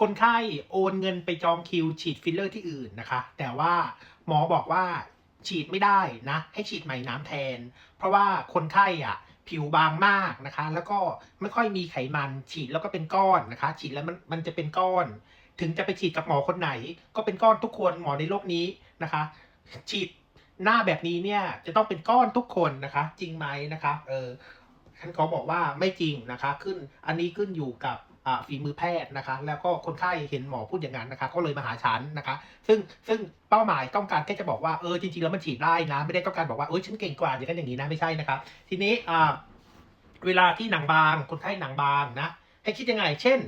คนไข้โอนเงินไปจองคิวฉีดฟิลเลอร์ที่อื่นนะคะ แต่ว่าหมอบอกว่าฉีดไม่ได้นะ ให้ฉีดใหม่น้ำแทน เพราะว่าคนไข้อะผิวบางมากนะคะ แล้วก็ไม่ค่อยมีไขมันฉีดแล้วก็เป็นก้อนนะคะ ฉีดแล้วมันมันจะเป็นก้อน ถึงจะไปฉีดกับหมอคนไหน ก็เป็นก้อนทุกคนหมอในโลกนี้นะคะ ฉีดหน้าแบบนี้เนี่ยจะต้องเป็นก้อนทุกคนนะคะ จริงไหมนะคะเออท่านเขาบอกว่าไม่จริงนะคะ ขึ้นอันนี้ขึ้นอยู่กับ ฝีมือแพทย์นะคะ แล้วก็คนไข้เห็นหมอพูดอย่างนั้นนะคะ ก็เลยมาหาฉันนะคะ ซึ่งซึ่งเป้าหมายต้องการแค่จะบอกว่าเออจริงๆแล้วมันฉีดได้นะไม่ได้ต้องการบอกว่าเออฉันเก่งกว่าอย่างนั้นอย่างนี้นะไม่ใช่นะครับทีนี้เวลาที่หนังบางคนไข้หนังบางนะให้คิดยังไง เช่น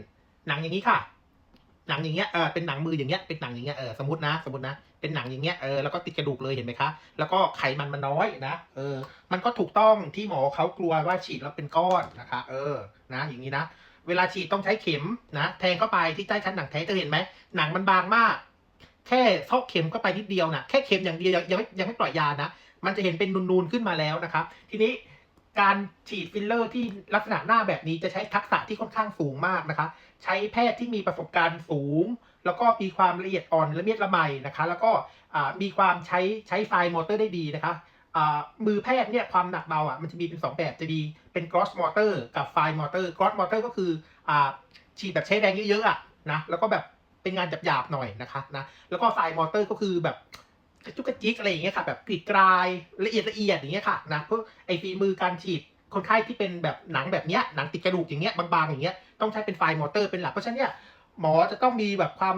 หนังอย่างนี้ค่ะ หนังอย่างเงี้ยเออเป็นหนังมืออย่างเงี้ยเป็นหนังอย่างเงี้ยเออสมมตินะสมมตินะเป็นหนังอย่างเงี้ยเออแล้วก็ติดกระดูกเลยเห็นไหมคะ แล้วก็ไขมันมันน้อยนะเออ มันก็ถูกต้องที่หมอเขากลัวว่าฉีดแล้วเป็นก้อนนะคะ เออนะ อย่างนี้นะ เวลาฉีดต้องใช้เข็มนะแทงเข้าไปที่ใต้ชั้นหนังแท้จะเห็นไหมหนังมันบางมาก แค่เทาะเข็มเข้าไปนิดเดียวนะแค่เข็มอย่างเดียวยังยังไม่ยังไม่ปล่อยยานะ มันจะเห็นเป็นนูนๆขึ้นมาแล้วนะครับ ทีนี้การฉีดฟิลเลอร์ที่ลักษณะหน้าแบบนี้จะใช้ทักษะที่ค่อนข้างสูงมากนะคะใช้แพทย์ที่มีประสบการณ์สูง แล้วก็มีความละเอียดอ่อนละเมียดละไมนะคะ แล้วก็มีความใช้ใช้ไฟมอเตอร์ได้ดีนะคะ มือแพทย์เนี่ยความหนักเบาอะมันจะมีเป็นสองแบบจะดีเป็น cross motor กับ fine motor cross motor ก็คืออ่าฉีดแบบใช้แรงเยอะๆอะนะแล้วก็แบบเป็นงานหยาบๆหน่อยนะคะนะแล้วก็ fine motor ก็คือแบบกระจุกกระจิกอะไรอย่างเงี้ยค่ะแบบกรีดกรายละเอียดละเอียดอย่างเงี้ยค่ะนะเพื่อไอฝีมือการฉีดคนไข้ที่เป็นแบบหนังแบบเนี้ยหนังติดกระดูกอย่างเงี้ยบางๆอย่างเงี้ยต้องใช้เป็นไฟมอเตอร์เป็นหลักเพราะฉะนั้นเนี่ยหมอจะต้องมีแบบความ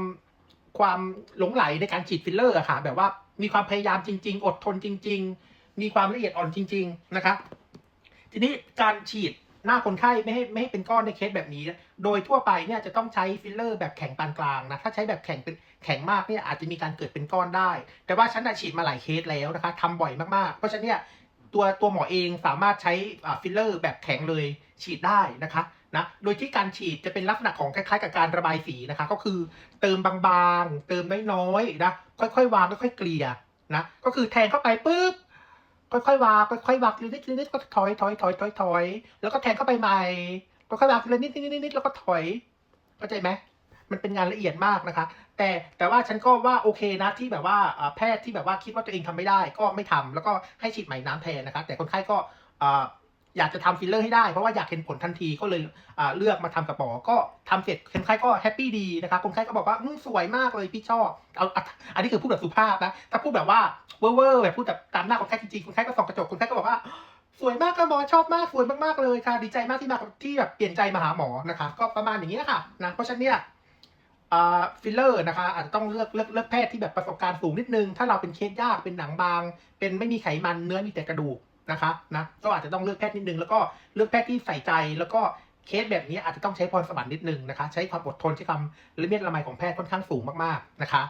ความหลงไหลในการฉีดฟิลเลอร์อะค่ะแบบว่ามีความพยายามจริง ๆ อดทนจริง ๆ มีความละเอียดอ่อนจริง ๆ นะคะทีนี้การฉีดหน้าคนไข้ไม่ให้ไม่ให้เป็นก้อนในเคสแบบนี้ โดยทั่วไปเนี่ยจะต้องใช้ฟิลเลอร์แบบแข็งปานกลางนะ ถ้าใช้แบบแข็งเป็นแข็งมากเนี่ยอาจจะมีการเกิดเป็นก้อนได้ แต่ว่าฉันฉีดมาหลายเคสแล้วนะคะทำบ่อยมากๆ เพราะฉะนั้นเนี่ยตัวตัวหมอเองสามารถใช้ฟิลเลอร์แบบแข็งเลยฉีดได้นะคะนะ โดยที่การฉีดจะเป็นลักษณะของคล้ายๆ กับการระบายสีนะคะ ก็คือเติมบางๆ เติมน้อยๆนะ ค่อยๆ วางค่อยๆ เกลี่ยนะ ก็คือแทงเข้าไปปุ๊บ ค่อยๆวางค่อยๆวางทีละนิดทีละนิดก็ถอยถอยถอยถอยถอยแล้วก็แทงเข้าไปใหม่ค่อยๆวางทีละนิดทีนิดนิดแล้วก็ถอยเข้าใจไหมมันเป็นงานละเอียดมากนะคะ แต่แต่ว่าฉันก็ว่าโอเคนะที่แบบว่าแพทย์ที่แบบว่าคิดว่าตัวเองทำไม่ได้ ก็ไม่ทำแล้วก็ให้ฉีดใหม่น้ำแทนนะคะ แต่คนไข้ก็ อยากจะทำฟิลเลอร์ให้ได้เพราะว่าอยากเห็นผลทันทีก็เลยเลือกมาทำกับหมอก็ทำเสร็จคนไข้ก็แฮปปี้ดีนะคะคนไข้ก็บอกว่าสวยมากเลยพี่ชอบเอาอันนี้คือพูดแบบสุภาพนะถ้าพูดแบบว่าเวอร์แบบพูดแบบตามหน้าคนไข้จริงๆคนไข้ก็ส่องกระจกคนไข้ก็บอกว่าสวยมากค่ะหมอชอบมากสวยมากๆเลยค่ะดีใจมากที่มาที่แบบเปลี่ยนใจมาหาหมอนะคะก็ประมาณอย่างนี้ค่ะนะเพราะฉะนั้นเนี่ยฟิลเลอร์นะคะอาจจะต้องเลือกเลือกเลือกแพทย์ที่แบบประสบการณ์สูงนิดนึง ถ้าเราเป็นเคสยากเป็นหนังบาง เป็นไม่มีไขมันเนื้อมีแต่กระดูก นะคะนะก็อาจจะต้องเลือกแพทย์นิดนึงแล้วก็เลือกแพทย์ที่ใส่ใจแล้วก็เคสแบบนี้อาจจะต้องใช้พรสวรรค์นิดนึงนะคะ ใช้ความอดทนใช้ความละเมียดละไมของแพทย์ค่อนข้างสูงมากๆนะคะ